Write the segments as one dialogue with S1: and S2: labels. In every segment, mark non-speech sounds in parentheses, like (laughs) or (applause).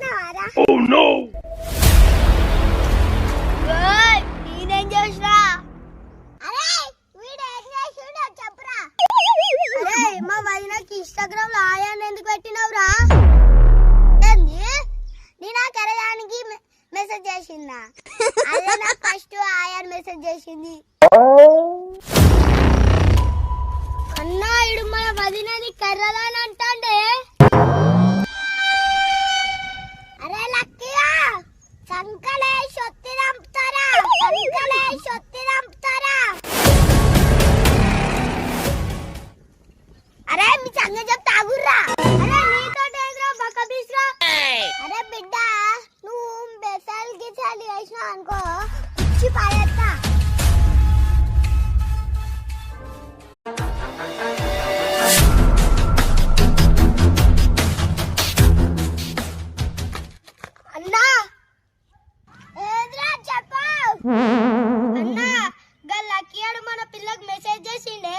S1: Oh no! ఇన్స్టాగ్రామ్లో ఎందుకు పెట్టినవురా నేను ఆ కరదానికి మెసేజ్ చేసిందా? ఫస్ట్ ఆయాన్ మెసేజ్ చేసింది. Oh. అన్నా ఇడు మన వదినది కర్రదాన సంగ చెప్తా ఆగుర్రా అరే నీతో ఎదురా బక్క బీస్రా అరే బిడ్డ నువ్వు బెసాలు గిసాలు చేసినావు అనుకో ఇచ్చి పారేస్తా అన్నా ఏదిరా చెప్పు అన్నా గా లక్కీయాడు మన పిల్లకి మెసేజ్ చేసిండే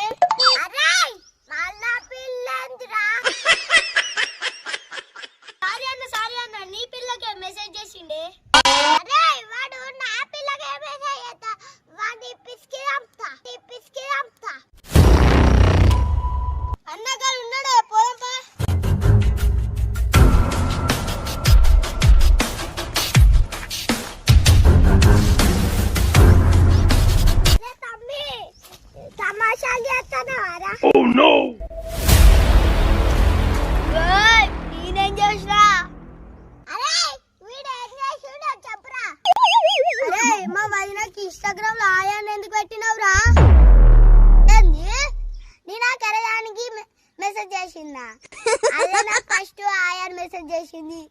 S1: ఇన్స్టాగ్రామ్లో ఆయాన్ని ఎందుకు పెట్టినవురా? నేను ఆ మెసేజ్ చేసిందా? (laughs) అదే నాకు ఫస్ట్ ఆయాన్ మెసేజ్ చేసింది.